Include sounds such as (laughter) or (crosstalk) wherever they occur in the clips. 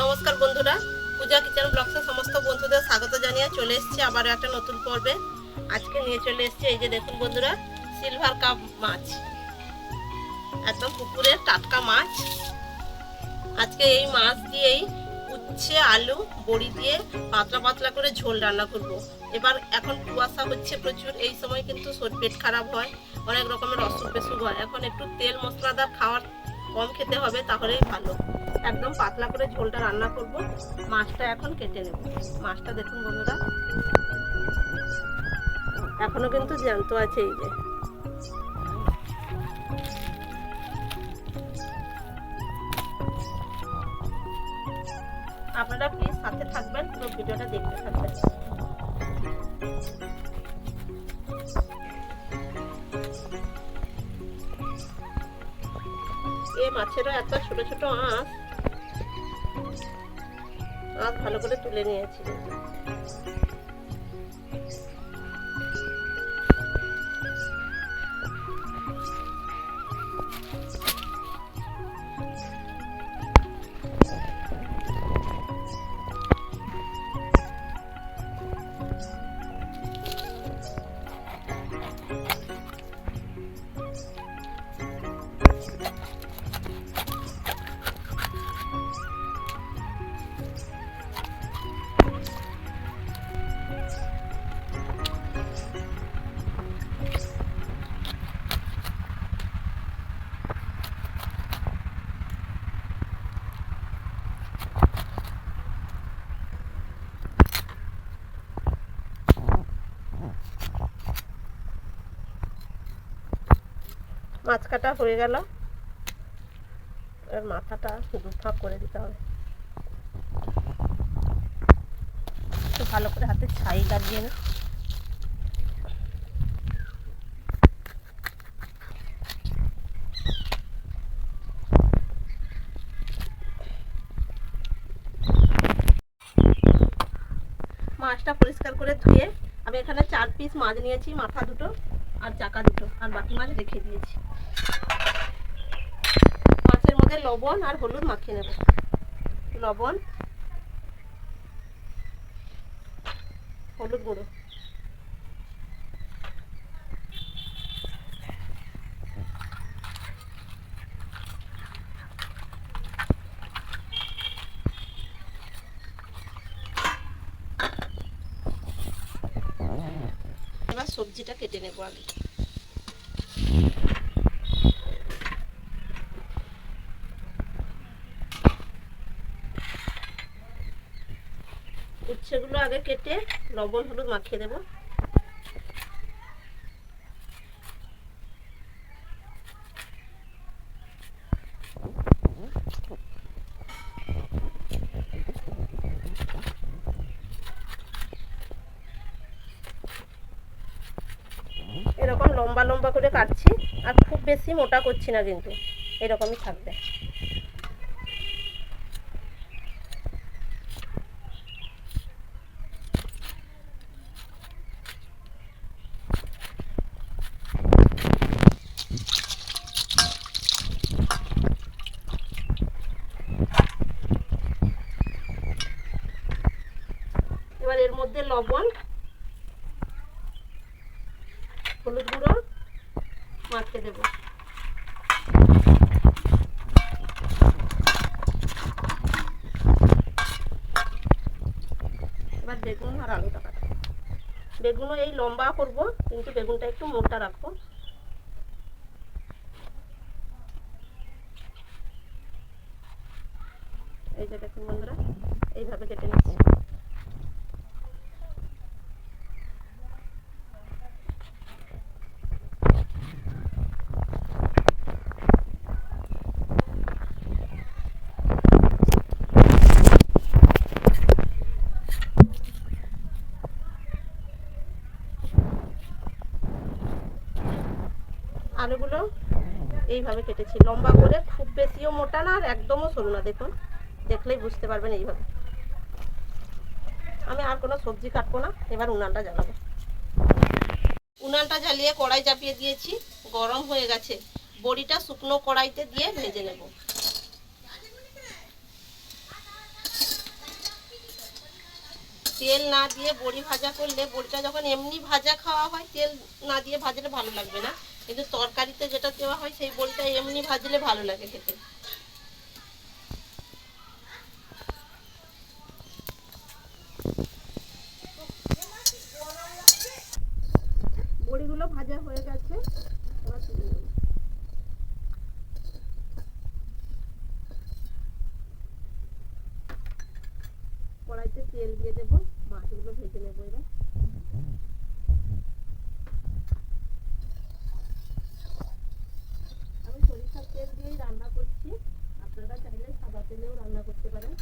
নমস্কার বন্ধুরা, পূজা কিচেন ব্লগসের সমস্ত বন্ধুদের স্বাগত জানিয়ে চলে এসেছি আবার একটা নতুন পর্বে। আজকে নিয়ে চলে এসেছি, এই যে দেখুন বন্ধুরা সিলভার কাপ মাছ। একদম পুকুরের টাটকা মাছ। আজকে এই মাছ দিয়েই উচ্ছে, আলু, বড়ি দিয়ে পাতলা পাতলা করে ঝোল রান্না করব। এবার এখন কুয়াশা হচ্ছে প্রচুর, এই সময় কিন্তু পেট খারাপ হয়, অনেক রকমের অসুখ বেসুখ হয়। এখন একটু তেল মশলাদার খাওয়ার কম খেতে হবে, তাহলেই ভালো। একদম পাতলা করে ঝোলটা রান্না করব। মাছটা এখন কেটে নেব। মাছটা দেখুন বন্ধুরা। এখনও কিন্তু জ্যান্ত আছে এই যে। আপনারা প্লিজ সাথে থাকবেন, পুরো ভিডিওটা দেখতে থাকবেন। এ মাছেরও এত ছোট ছোট আঁশ। আঁশ ভালো করে তুলে নিয়েছি। মাছ কাটা হয়ে গেল। এবার মাথাটা দু ফাঁক করে দিতে হবে। ভালো করে হাতে ছাই লাগিয়ে না। মাছটা পরিষ্কার করে ধুয়ে আমি এখানে চার পিস মাছ নিয়েছি, মাথা দুটো। আর চাকা দুটো, আর বাকি মাছ রেখে দিয়েছি। মাছের মধ্যে লবণ আর হলুদ মাখিয়ে নেব। লবণ, হলুদ গুঁড়ো। সবজিটা কেটে নেব আগে। উচ্ছেগুলো আগে কেটে লবণ হলুদ মাখিয়ে দেবো এরকম লম্বা লম্বা করে কাটছি আর খুব বেশি মোটা করছি না কিন্তু এরকমই থাকবে এবার এর মধ্যে লবণ হলুদ গুঁড়ো মাখতে দেব এবার বেগুন আর আলুটা কাটবো বেগুনও এই লম্বা করব, কিন্তু বেগুনটা একটু মোটা রাখব। এই যে দেখুন বন্ধুরা এইভাবে কেটে নিচ্ছি আলুগুলো এইভাবে কেটেছি। লম্বা করে, খুব বেশিও মোটা না আর একদমও সরু না, দেখুন। দেখলেই বুঝতে পারবেন এইভাবে। আমি আর কোনো সবজি কাটবো না, এবার উনানটা জ্বালাবো। উনানটা জ্বালিয়ে কড়াই চাপিয়ে দিয়েছি, গরম হয়ে গেছে। বড়িটা শুকনো কড়াইতে দিয়ে ভেজে নেব। তেল না দিয়ে বড়ি ভাজা করলে, বড়িটা যখন এমনি ভাজা খাওয়া হয়, তেল না দিয়ে ভাজলে ভালো লাগবে না। কিন্তু তরকারিতে যেটা দেওয়া হয় সেই বড়িটা এমনি ভাজলে ভালো লাগে খেতে। বড়িগুলো ভাজা হয়ে গেছে কড়াইতে তেল দিয়ে দেবো মাছগুলো ভেজে নেব এবার আমি সরিষার তেল দিয়েই রান্না করছি আপনারা চাইলে সাদা তেলেও রান্না করতে পারেন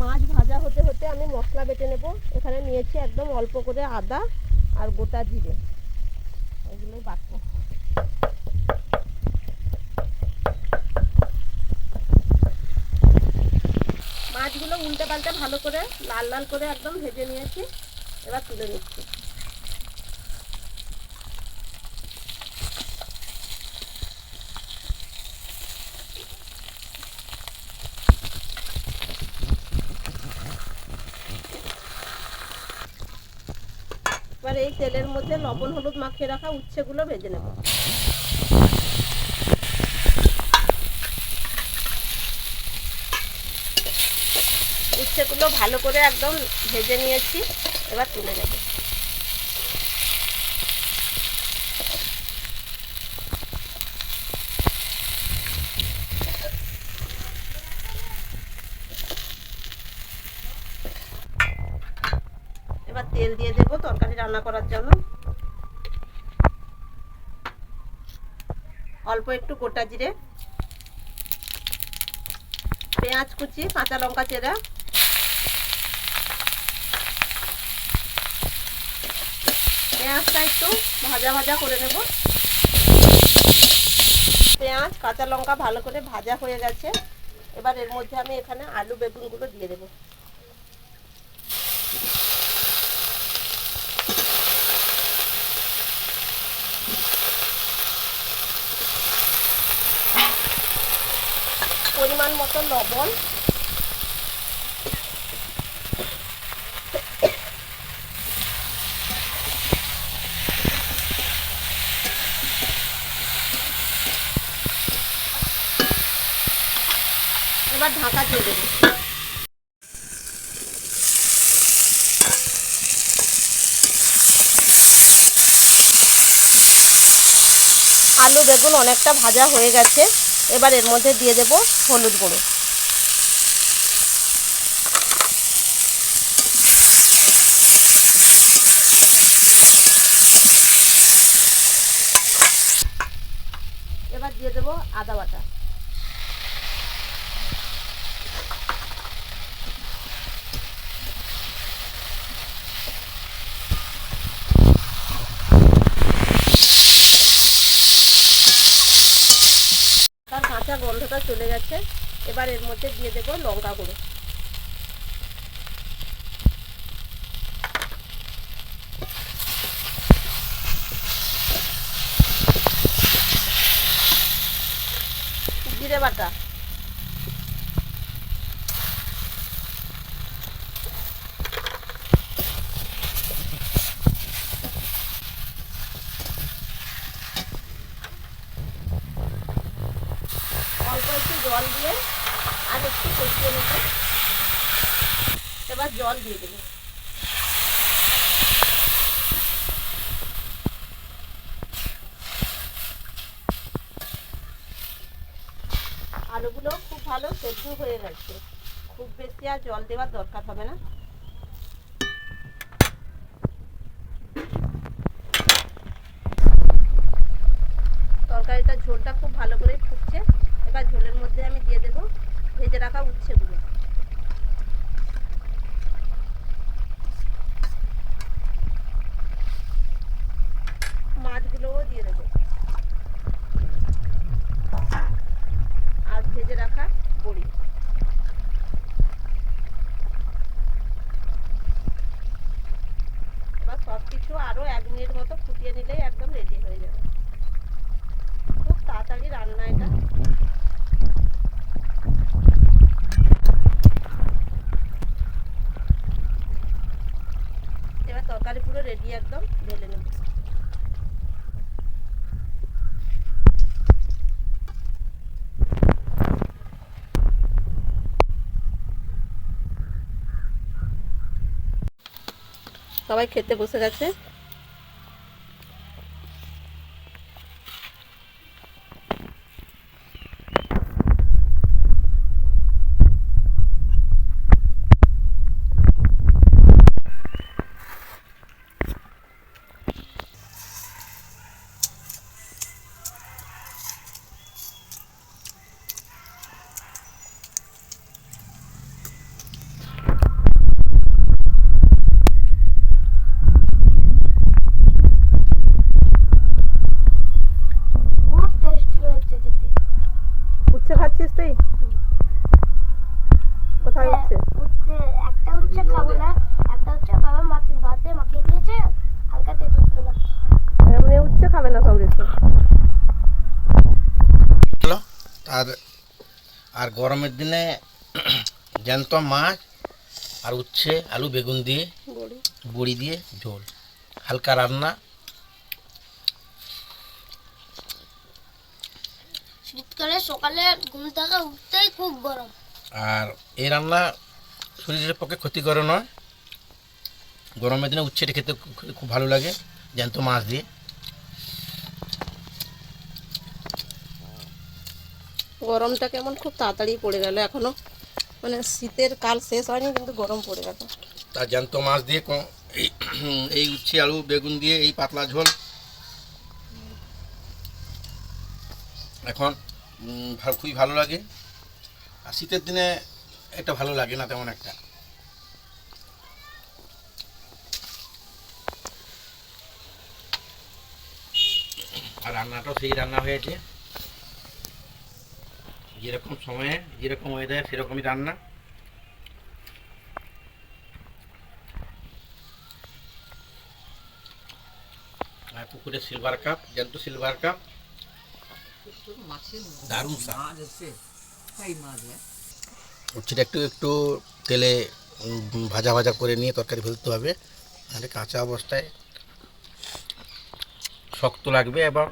মাছ ভাজা হতে হতে আমি মশলা বেটে নেব। এখানে নিয়েছি একদম অল্প করে আদা আর গোটা জিরে। ওইগুলো বাটবো মাছগুলো উল্টে পাল্টে ভালো করে লাল লাল করে একদম ভেজে নিয়েছি। এবার তুলে নিচ্ছি। এবার এই তেলের মধ্যে লবণ, হলুদ মাখিয়ে রাখা উচ্ছেগুলো ভেজে নেব। উচ্ছেগুলো ভালো করে একদম ভেজে নিয়েছি, এবার তুলে নেব। এবার তেল দিয়ে দেবো রান্না করার জন্য। অল্প একটু গোটা জিরে, পেঁয়াজ কুচি, কাঁচা লঙ্কা চেরা, পেঁয়াজটা একটু ভাজা ভাজা করে নেব। পেঁয়াজ, কাঁচা লঙ্কা ভালো করে ভাজা হয়ে গেছে। এবার এর মধ্যে আমি এখানে আলু, বেগুনগুলো দিয়ে দেবো। পরিমাণ মতো লবণ। এবার ঢাকা দিয়ে দেবো। আলু বেগুন অনেকটা ভাজা হয়ে গেছে। এবার এর মধ্যে দিয়ে দেব হলুদ গুঁড়ো। এবার দিয়ে দেব আদা বাটা তার গন্ধটা চলে গেছে। এবার এর মধ্যে দিয়ে দেবো লঙ্কা গুঁড়ো। জিরে বাটা অল্প একটু জল দিয়ে আর একটু কষিয়ে নেব। এবার জল দিয়ে দেবো। আলুগুলো খুব ভালো সেদ্ধ হয়ে গেছে। খুব বেশি আর জল দেওয়ার দরকার হবে না। তরকারিটার ঝোলটা খুব ভালো করে ফুটছে। এবার ঝোলের মধ্যে আমি দিয়ে দেবো ভেজে রাখা উচ্ছেগুলো। একদম ঢেলে সবাই খেতে বসে গেছে। কোথায় উচ্ছে একটা খাব না একটা হচ্ছে বাবা মাকে ভাতে মাখিয়ে দিয়েছে হালকা তেতুস্ত না এমনি উচ্ছে খাবে না সব আর আর গরমের দিনে (clears throat) জ্যান্ত মাছ আর উচ্ছে আলু বেগুন দিয়ে বড়ি। বড়ি দিয়ে ঝোল। হালকা রান্না শীতকালে সকালে ঘুম থেকে উঠতেই খুব গরম। আর এই রান্না শরীরের পক্ষে ক্ষতিকর নয়। গরমের দিনে উচ্ছেটা খেতে খুব- ভালো লাগে জ্যান্ত মাছ দিয়ে। গরমটা কেমন খুব তাড়াতাড়ি পড়ে গেল এখনও। মানে শীতের কাল শেষ হয়নি কিন্তু গরম পড়ে গেল। তার জ্যান্ত মাছ দিয়ে ক- এই এই উচ্ছে আলু বেগুন দিয়ে এই পাতলা ঝোল এখন খুবই ভালো লাগে। আর শীতের দিনে এটা ভালো লাগে না তেমন একটা। আর রান্নাটাও সেই রান্না হয়েছে। যেরকম সময়ে, যেরকম ওয়েদার সেরকমই রান্না। আর সিলভার কাপ জ্যান্ত সিলভার কাপ দারুণ উচ্ছেটা একটু একটু তেলে ভাজা ভাজা করে নিয়ে তরকারি ফেলতে হবে। নাহলে কাঁচা অবস্থায় শক্ত লাগবে এবং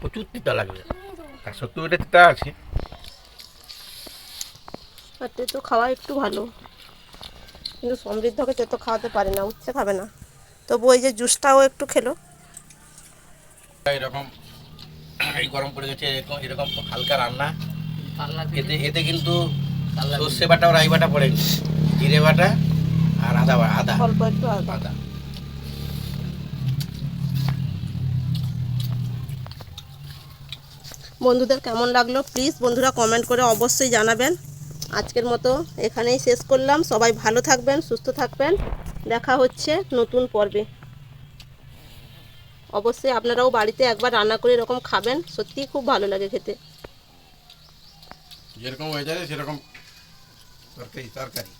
প্রচুর তিতা লাগবে। আর সত্যি এটা তিতা আছে। আর তেতো খাওয়া একটু ভালো। কিন্তু সমৃদ্ধকে তেতো খাওয়াতে পারে না উচ্ছে খাবে না। তবু ওই যে জুসটাও একটু খেলো। এরকম এই গরম পড়ে গেছে এরকম এরকম হালকা রান্না। এতে এতে কিন্তু সর্ষে বাটা রাই বাটা পড়েনি জিরে বাটা আর আদা আদা। অল্প একটু আদা। বন্ধুদের কেমন লাগল? প্লিজ বন্ধুরা কমেন্ট করে অবশ্যই জানাবেন। আজকের মতো এখানেই শেষ করলাম। সবাই ভালো থাকবেন সুস্থ থাকবেন। দেখা হচ্ছে নতুন পর্বে। অবশ্যই আপনারাও বাড়িতে একবার রান্না করে এরকম খাবেন। সত্যিই খুব ভালো লাগে খেতে। যেরকম হয়ে যায় সেরকম তরকারি তরকারি।